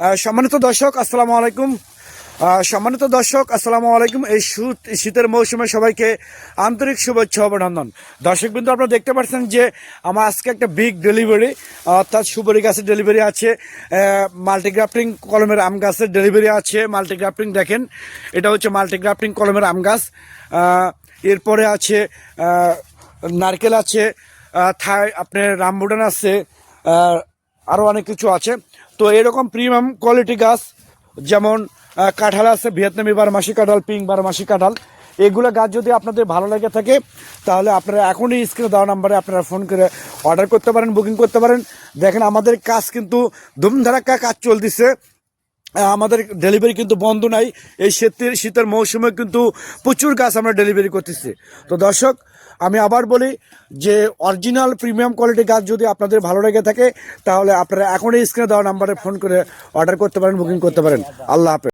সম্মানিত দর্শক, আসসালামু আলাইকুম। সম্মানিত দর্শক, আসসালামু আলাইকুম। এই শীত শীতের মৌসুমে সবাইকে আন্তরিক শুভেচ্ছা, অভিনন্দন। দর্শক বিন্দু আপনারা দেখতে পাচ্ছেন যে আমার আজকে একটা বিগ ডেলিভারি অর্থাৎ সুবরি গাছের ডেলিভারি আছে। মাল্টিগ্রাফটিং কলমের আম গাছের ডেলিভারি আছে। মাল্টিগ্রাফটিং দেখেন, এটা হচ্ছে মাল্টিগ্রাফটিং কলমের আম গাছ। এরপরে আছে নারকেল আছে থাই আপনার রামবুটান আছে আরও অনেক কিছু আছে। তো এরকম প্রিমিয়াম কোয়ালিটি গাছ, যেমন কাঁঠাল আছে, ভিয়েতনামি বারমাসি কাঁঠাল, পিঙ্ক বারমাসি কাঁঠাল, এগুলো গাছ যদি আপনাদের ভালো লেগে থাকে, তাহলে আপনারা এখনই স্ক্রিনে দেওয়া নাম্বারে আপনারা ফোন করে অর্ডার করতে পারেন বুকিং করতে পারেন। দেখেন আমাদের কাজ কিন্তু ধুমধারাক্কা কাজ চলতেছে। আমাদের ডেলিভারি কিন্তু বন্ধ নাই। এই শীতের শীতের মৌসুমে কিন্তু প্রচুর গাছ আমরা ডেলিভারি করতেছি। তো দর্শক, আমি আবার বলি যে অরিজিনাল প্রিমিয়াম কোয়ালিটি গাছ যদি আপনাদের ভালো লেগে থাকে, তাহলে আপনারা এখনই স্ক্রিনে দেওয়া নাম্বারে ফোন করে অর্ডার করতে পারেন বুকিং করতে পারেন। আল্লাহ হাফেজ।